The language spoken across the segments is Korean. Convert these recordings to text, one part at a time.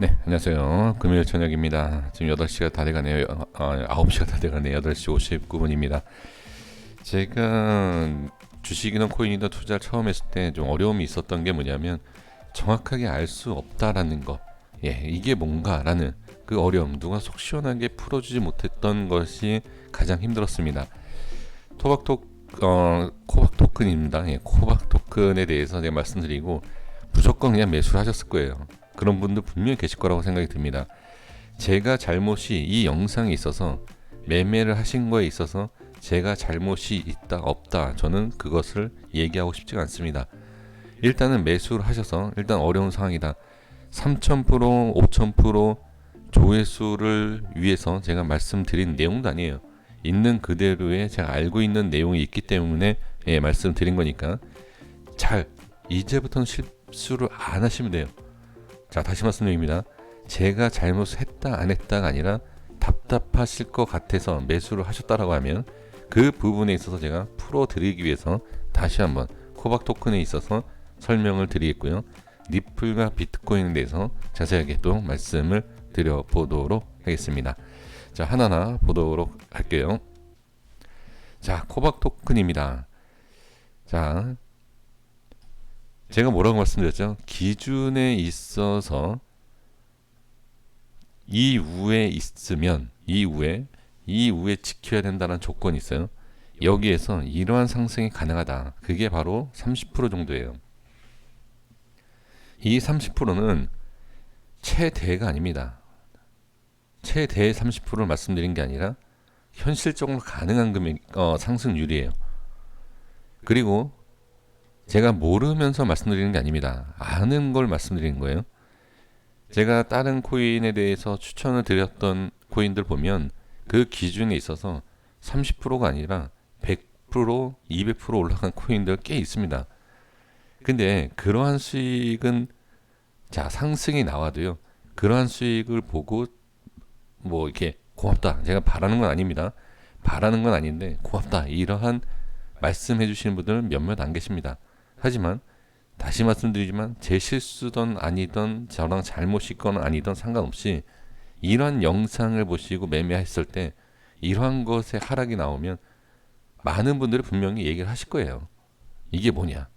네, 안녕하세요. 금요일 저녁입니다. 지금 8시가 다 돼가네요. 어, 9시가 다 돼가네요. 8시 59분입니다. 제가 주식이나 코인이나 투자를 처음 했을 때 좀 어려움이 있었던 게 뭐냐면 정확하게 알 수 없다라는 거. 예, 이게 뭔가라는 그 어려움. 누가 속 시원하게 풀어주지 못했던 것이 가장 힘들었습니다. 토박토, 어, 코박 토큰입니다. 예, 코박 토큰에 대해서 제가 말씀드리고 무조건 그냥 매수를 하셨을 거예요. 그런 분들 분명히 계실 거라고 생각이 듭니다. 제가 잘못이 이 영상에 있어서 매매를 하신 거에 있어서 제가 잘못이 있다 없다 저는 그것을 얘기하고 싶지가 않습니다. 일단은 매수를 하셔서 일단 어려운 상황이다. 3,000% 5,000% 조회수를 위해서 제가 말씀드린 내용도 아니에요. 있는 그대로의 제가 알고 있는 내용이 있기 때문에 예, 말씀드린 거니까 잘 이제부터는 실수를 안 하시면 돼요. 자 다시 말씀드립니다. 제가 잘못했다 안 했다가 아니라 답답하실 것 같아서 매수를 하셨다라고 하면 그 부분에 있어서 제가 풀어드리기 위해서 다시 한번 코박 토큰에 있어서 설명을 드리겠고요. 니플과 비트코인에 대해서 자세하게 또 말씀을 드려보도록 하겠습니다. 자 하나하나 보도록 할게요. 자 코박 토큰입니다. 자 제가 뭐라고 말씀드렸죠? 기준에 있어서 이후에 있으면 이후에 이후에 지켜야 된다는 조건이 있어요. 여기에서 이러한 상승이 가능하다. 그게 바로 30% 정도예요. 이 30%는 최대가 아닙니다. 최대 30%를 말씀드린 게 아니라 현실적으로 가능한 금액 어, 상승률이에요. 그리고 제가 모르면서 말씀드리는 게 아닙니다. 아는 걸 말씀드리는 거예요. 제가 다른 코인에 대해서 추천을 드렸던 코인들 보면 그 기준에 있어서 30%가 아니라 100%, 200% 올라간 코인들 꽤 있습니다. 근데 그러한 수익은 자 상승이 나와도요. 그러한 수익을 보고 뭐 이렇게 고맙다. 제가 바라는 건 아닙니다. 바라는 건 아닌데 고맙다. 이러한 말씀해 주시는 분들은 몇몇 안 계십니다. 하지만 다시 말씀드리지만 제 실수든 아니든 저랑 잘못이 건 아니든 상관없이 이러한 영상을 보시고 매매했을 때 이러한 것에 하락이 나오면 많은 분들이 분명히 얘기를 하실 거예요. 이게 뭐냐?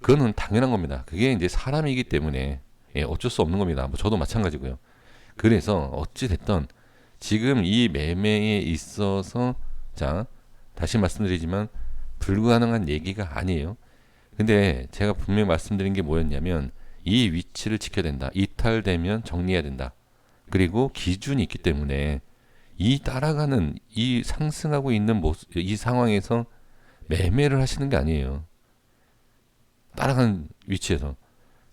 그거는 당연한 겁니다. 그게 이제 사람이기 때문에 예, 어쩔 수 없는 겁니다. 뭐 저도 마찬가지고요. 그래서 어찌 됐던 지금 이 매매에 있어서 자 다시 말씀드리지만 불가능한 얘기가 아니에요. 근데 제가 분명히 말씀드린 게 뭐였냐면 이 위치를 지켜야 된다. 이탈되면 정리해야 된다. 그리고 기준이 있기 때문에 이 따라가는 이 상승하고 있는 모습 이 상황에서 매매를 하시는 게 아니에요. 따라가는 위치에서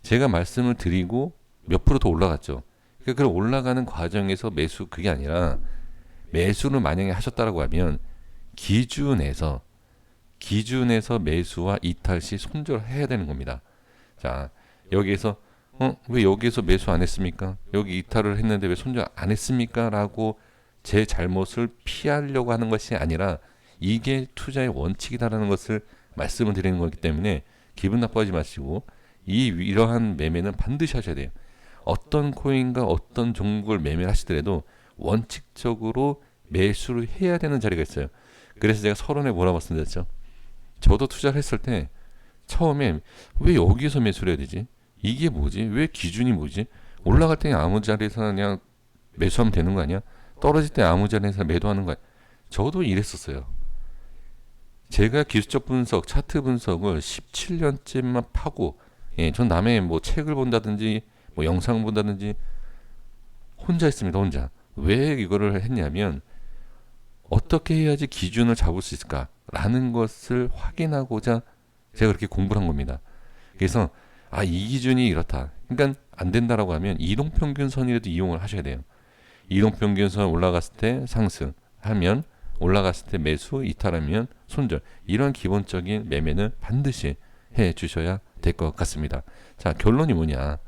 제가 말씀을 드리고 몇 프로 더 올라갔죠. 그러니까 그 올라가는 과정에서 매수 그게 아니라 매수를 만약에 하셨다라고 하면 기준에서 기준에서 매수와 이탈 시 손절해야 되는 겁니다. 자, 여기에서 어, 왜 여기에서 매수 안 했습니까? 여기 이탈을 했는데 왜 손절 안 했습니까? 라고 제 잘못을 피하려고 하는 것이 아니라 이게 투자의 원칙이다라는 것을 말씀을 드리는 거기 때문에 기분 나빠하지 마시고 이 이러한 매매는 반드시 하셔야 돼요. 어떤 코인과 어떤 종목을 매매를 하시더라도 원칙적으로 매수를 해야 되는 자리가 있어요. 그래서 제가 서론에 뭐라고 말씀드렸죠? 저도 투자를 했을 때 처음에 왜 여기서 매수를 해야 되지? 이게 뭐지? 왜 기준이 뭐지? 올라갈 때 아무 자리에서 그냥 매수하면 되는 거 아니야? 떨어질 때 아무 자리에서 매도하는 거야. 저도 이랬었어요. 제가 기술적 분석, 차트 분석을 17년째만 파고, 예, 전 남의 뭐 책을 본다든지, 뭐 영상 본다든지, 혼자 했습니다, 혼자. 왜 이거를 했냐면, 어떻게 해야지 기준을 잡을 수 있을까 라는 것을 확인하고자 제가 그렇게 공부를 한 겁니다. 그래서 아 이 기준이 이렇다. 그러니까 안 된다라고 하면 이동평균선이라도 이용을 하셔야 돼요. 이동평균선 올라갔을 때 상승 하면 올라갔을 때 매수 이탈하면 손절 이런 기본적인 매매는 반드시 해 주셔야 될 것 같습니다. 자 결론이 뭐냐?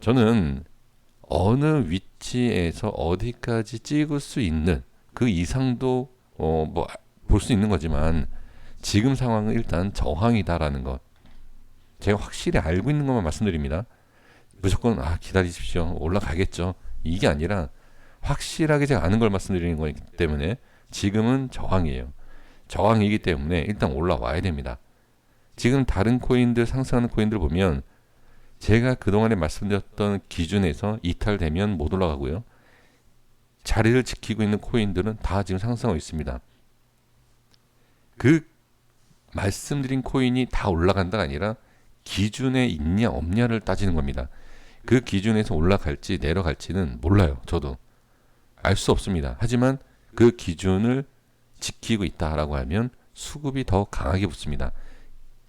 저는 어느 위치에서 어디까지 찍을 수 있는 그 이상도 어 뭐 볼 수 있는 거지만 지금 상황은 일단 저항이다라는 것. 제가 확실히 알고 있는 것만 말씀드립니다. 무조건 아 기다리십시오. 올라가겠죠. 이게 아니라 확실하게 제가 아는 걸 말씀드리는 거기 때문에 지금은 저항이에요. 저항이기 때문에 일단 올라와야 됩니다. 지금 다른 코인들 상승하는 코인들 보면 제가 그동안에 말씀드렸던 기준에서 이탈되면 못 올라가고요. 자리를 지키고 있는 코인들은 다 지금 상승하고 있습니다 그 말씀드린 코인이 다 올라간다가 아니라 기준에 있냐 없냐를 따지는 겁니다. 그 기준에서 올라갈지 내려갈지는 몰라요. 저도 알 수 없습니다. 하지만 그 기준을 지키고 있다라고 하면 수급이 더 강하게 붙습니다.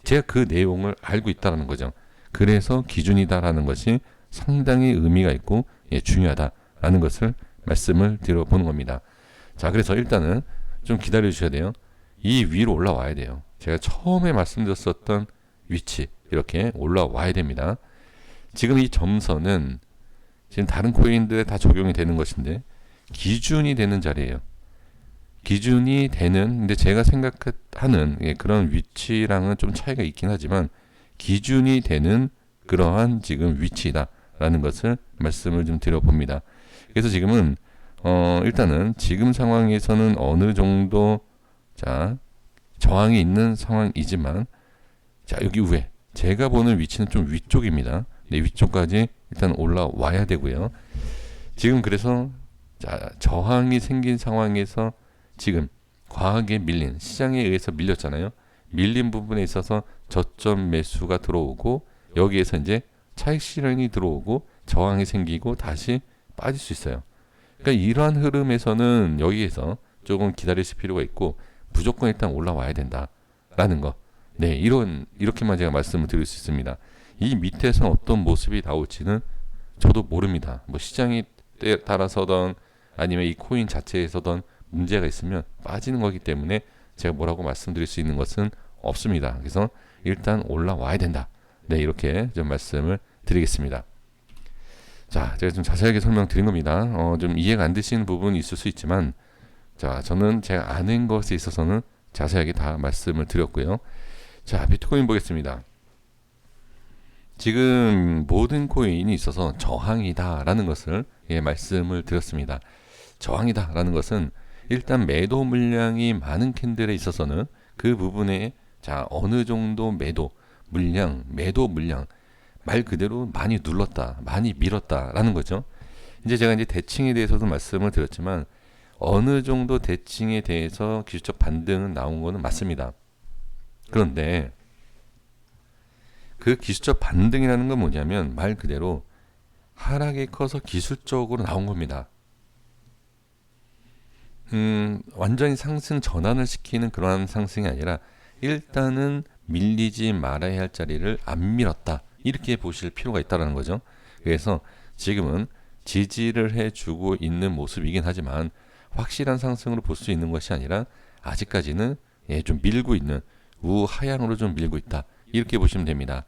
제가 그 내용을 알고 있다라는 거죠. 그래서 기준이다라는 것이 상당히 의미가 있고 예, 중요하다라는 것을 말씀을 드려보는 겁니다. 자, 그래서 일단은 좀 기다려 주셔야 돼요. 이 위로 올라와야 돼요. 제가 처음에 말씀드렸었던 위치 이렇게 올라와야 됩니다. 지금 이 점선은 지금 다른 코인들에 다 적용이 되는 것인데 기준이 되는 자리예요. 기준이 되는 근데 제가 생각하는 예, 그런 위치랑은 좀 차이가 있긴 하지만 기준이 되는 그러한 지금 위치다라는 것을 말씀을 좀 드려봅니다. 그래서 지금은 어 일단은 지금 상황에서는 어느 정도 자 저항이 있는 상황이지만 자 여기 위에 제가 보는 위치는 좀 위쪽입니다. 네, 위쪽까지 일단 올라와야 되고요. 지금 그래서 자, 저항이 생긴 상황에서 지금 과하게 밀린 시장에 의해서 밀렸잖아요. 밀린 부분에 있어서 저점 매수가 들어오고 여기에서 이제 차익 실현이 들어오고 저항이 생기고 다시 빠질 수 있어요. 그러니까 이러한 흐름에서는 여기에서 조금 기다리실 필요가 있고 무조건 일단 올라와야 된다라는 거. 네, 이런 이렇게만 제가 말씀을 드릴 수 있습니다. 이 밑에서 어떤 모습이 나올지는 저도 모릅니다. 뭐 시장이 따라서던 아니면 이 코인 자체에서던 문제가 있으면 빠지는 거기 때문에 제가 뭐라고 말씀드릴 수 있는 것은 없습니다. 그래서 일단 올라와야 된다. 네, 이렇게 좀 말씀을 드리겠습니다. 자, 제가 좀 자세하게 설명드린 겁니다. 어, 좀 이해가 안 되시는 부분이 있을 수 있지만, 자, 저는 제가 아는 것에 있어서는 자세하게 다 말씀을 드렸고요. 자, 비트코인 보겠습니다. 지금 모든 코인이 있어서 저항이다라는 것을 예, 말씀을 드렸습니다. 저항이다라는 것은 일단 매도 물량이 많은 캔들에 있어서는 그 부분에 자 어느 정도 매도 물량, 매도 물량 말 그대로 많이 눌렀다, 많이 밀었다라는 거죠. 이제 제가 이제 대칭에 대해서도 말씀을 드렸지만 어느 정도 대칭에 대해서 기술적 반등은 나온 거는 맞습니다. 그런데 그 기술적 반등이라는 건 뭐냐면 말 그대로 하락이 커서 기술적으로 나온 겁니다. 음, 완전히 상승 전환을 시키는 그러한 상승이 아니라 일단은 밀리지 말아야 할 자리를 안 밀었다. 이렇게 보실 필요가 있다는 거죠. 그래서 지금은 지지를 해주고 있는 모습이긴 하지만 확실한 상승으로 볼 수 있는 것이 아니라 아직까지는 예, 좀 밀고 있는 우하향으로 좀 밀고 있다. 이렇게 보시면 됩니다.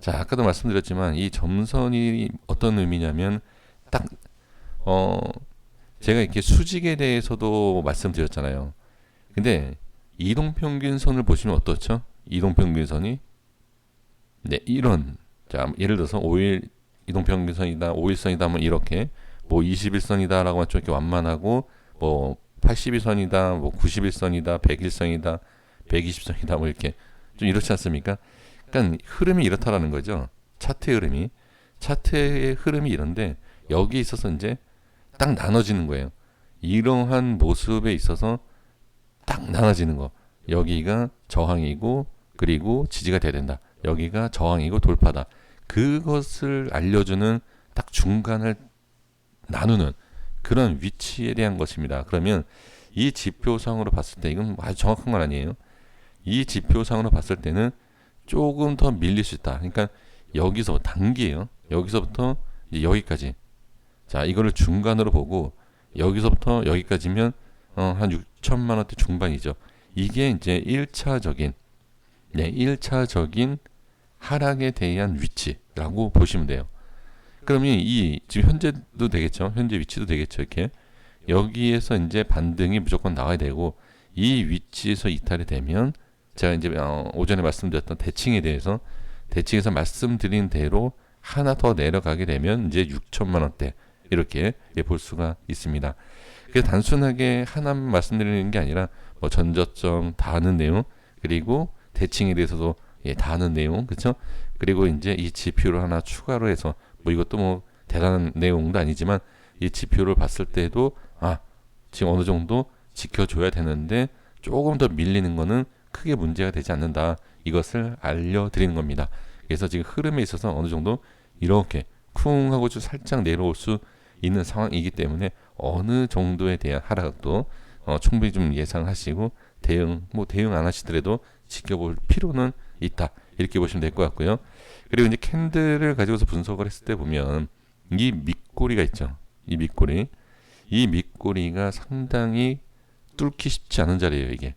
자, 아까도 말씀드렸지만 이 점선이 어떤 의미냐면 딱 어, 제가 이렇게 수직에 대해서도 말씀드렸잖아요. 근데 이동 평균선을 보시면 어떻죠? 이동 평균선이 네, 이런 자, 예를 들어서 5일 이동 평균선이다, 5일선이다 뭐 이렇게 뭐 21선이다라고 좀 이렇게 완만하고 뭐 81선이다, 뭐 91선이다, 101선이다, 120선이다 뭐 이렇게 좀 이렇지 않습니까? 그러니까 흐름이 이렇다라는 거죠. 차트의 흐름이 차트의 흐름이 이런데 여기 있어서 이제 딱 나눠지는 거예요. 이러한 모습에 있어서 딱 나눠지는 거. 여기가 저항이고 그리고 지지가 돼야 된다. 여기가 저항이고 돌파다. 그것을 알려주는 딱 중간을 나누는 그런 위치에 대한 것입니다. 그러면 이 지표상으로 봤을 때 이건 아주 정확한 건 아니에요. 이 지표상으로 봤을 때는 조금 더 밀릴 수 있다. 그러니까 여기서 단기예요. 여기서부터 여기까지. 자, 이거를 중간으로 보고 여기서부터 여기까지면 어, 한 6천만 원대 중반이죠. 이게 이제 1차적인 네, 1차적인 하락에 대한 위치라고 보시면 돼요. 그러면 이 지금 현재도 되겠죠. 현재 위치도 되겠죠. 이렇게 여기에서 이제 반등이 무조건 나와야 되고 이 위치에서 이탈이 되면 제가 이제 어, 오전에 말씀드렸던 대칭에 대해서 대칭에서 말씀드린 대로 하나 더 내려가게 되면 이제 6천만 원대 이렇게 예, 볼 수가 있습니다. 그래서 단순하게 하나만 말씀드리는 게 아니라 뭐 전저점 다 아는 내용 그리고 대칭에 대해서도 예, 다 아는 내용 그렇죠? 그리고 이제 이 지표를 하나 추가로 해서 뭐 이것도 뭐 대단한 내용도 아니지만 이 지표를 봤을 때도 아 지금 어느 정도 지켜줘야 되는데 조금 더 밀리는 거는 크게 문제가 되지 않는다 이것을 알려드리는 겁니다. 그래서 지금 흐름에 있어서 어느 정도 이렇게 쿵 하고 좀 살짝 내려올 수 있는 상황이기 때문에 어느 정도에 대한 하락도 어, 충분히 좀 예상하시고 대응 뭐 대응 안 하시더라도 지켜볼 필요는 있다 이렇게 보시면 될 것 같고요. 그리고 이제 캔들을 가지고서 분석을 했을 때 보면 이 밑꼬리가 있죠. 이 밑꼬리 이 밑꼬리가 상당히 뚫기 쉽지 않은 자리예요. 이게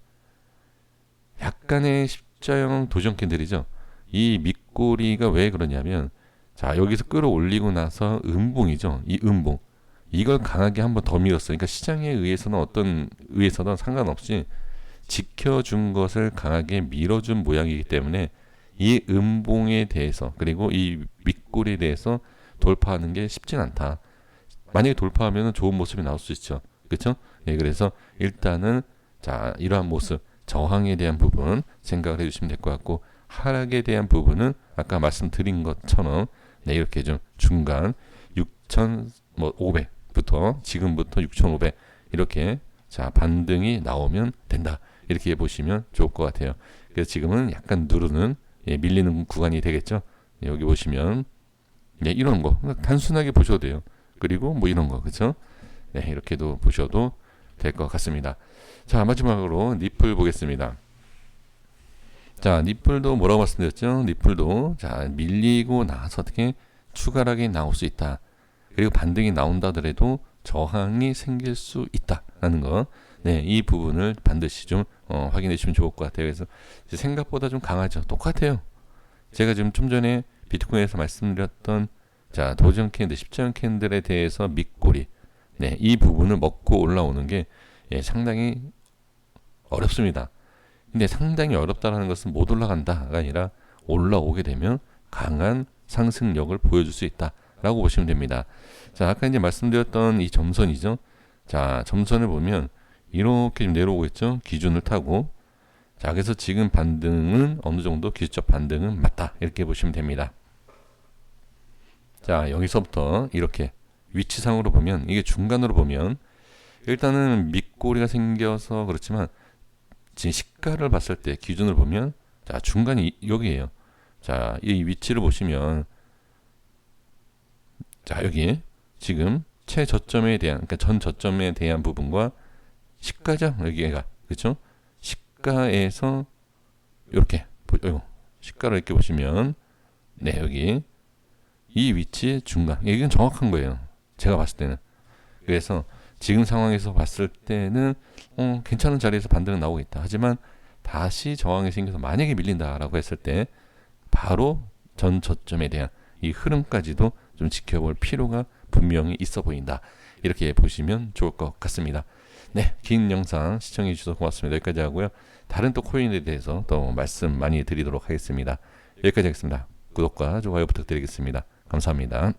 약간의 십자형 도전 캔들이죠. 이 밑꼬리가 왜 그러냐면 자 여기서 끌어올리고 나서 음봉이죠. 이 음봉 이걸 강하게 한번 더 밀었어요. 그러니까 시장에 의해서는 어떤 의해서는 상관없이 지켜준 것을 강하게 밀어준 모양이기 때문에 이 음봉에 대해서 그리고 이 밑골에 대해서 돌파하는 게 쉽진 않다. 만약에 돌파하면 좋은 모습이 나올 수 있죠. 그렇죠? 예, 그래서 일단은 자 이러한 모습 저항에 대한 부분 생각을 해주시면 될 것 같고 하락에 대한 부분은 아까 말씀드린 것처럼 네, 이렇게 좀 중간 6,500부터 지금부터 6,500 이렇게 자 반등이 나오면 된다 이렇게 보시면 좋을 것 같아요. 그래서 지금은 약간 누르는 예, 밀리는 구간이 되겠죠. 예, 여기 보시면 예, 이런 거 단순하게 보셔도 돼요. 그리고 뭐 이런 거 그렇죠? 네, 이렇게도 보셔도 될 것 같습니다. 자 마지막으로 니플 보겠습니다. 자 니플도 뭐라고 말씀드렸죠? 니플도 자 밀리고 나서 어떻게 추가락이 나올 수 있다. 그리고 반등이 나온다 하더라도 저항이 생길 수 있다라는 거. 네, 이 부분을 반드시 좀 어, 확인해 주시면 좋을 것 같아요. 그래서 생각보다 좀 강하죠. 똑같아요. 제가 지금 좀 전에 비트코인에서 말씀드렸던 자 도전 캔들, 십자형 캔들에 대해서 밑꼬리, 네, 이 부분을 먹고 올라오는 게 예, 상당히 어렵습니다. 근데 상당히 어렵다라는 것은 못 올라간다가 아니라 올라오게 되면 강한 상승력을 보여줄 수 있다라고 보시면 됩니다. 자, 아까 이제 말씀드렸던 이 점선이죠. 자, 점선을 보면 이렇게 좀 내려오고 있죠. 기준을 타고. 자, 그래서 지금 반등은 어느 정도 기술적 반등은 맞다. 이렇게 보시면 됩니다. 자, 여기서부터 이렇게 위치상으로 보면 이게 중간으로 보면 일단은 밑꼬리가 생겨서 그렇지만 지금 시가를 봤을 때 기준을 보면 자, 중간이 여기에요. 자, 이 위치를 보시면 자, 여기 지금 최저점에 대한 그러니까 전 저점에 대한 부분과 시가죠. 여기가. 그렇죠? 시가에서 이렇게 보 시가를 이렇게 보시면 네, 여기 이 위치 중간. 이건 정확한 거예요. 제가 봤을 때는. 그래서 지금 상황에서 봤을 때는 어, 괜찮은 자리에서 반등은 나오겠다. 하지만 다시 저항이 생겨서 만약에 밀린다라고 했을 때 바로 전 저점에 대한 이 흐름까지도 좀 지켜볼 필요가 분명히 있어 보인다. 이렇게 보시면 좋을 것 같습니다. 네, 긴 영상 시청해 주셔서 고맙습니다. 여기까지 하고요. 다른 또 코인에 대해서 또 말씀 많이 드리도록 하겠습니다. 여기까지 하겠습니다. 구독과 좋아요 부탁드리겠습니다. 감사합니다.